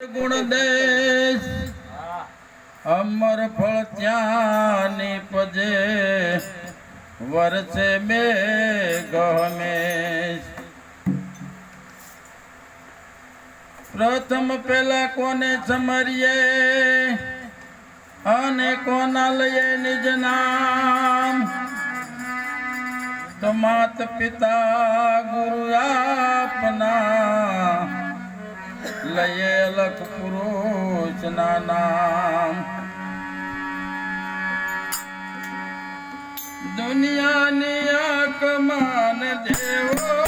ગુણદેશ અમર ફળ ત્યાંની પજે વર્ષે બે ગમે પ્રથમ પેલા કોને સમરીએ? અને કોના લઈએ નિજ નામ? તો માત પિતા ગુરુ લઈએ લખ પુરુષના નામ. દુનિયાની અકમાન દેવો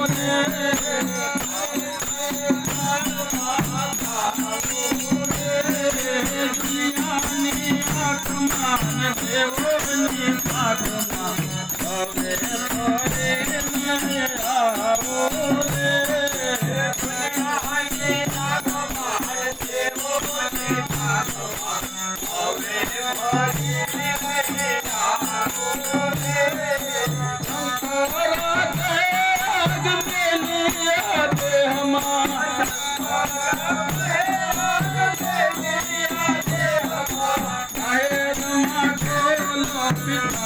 Oh,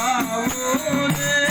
पाओगे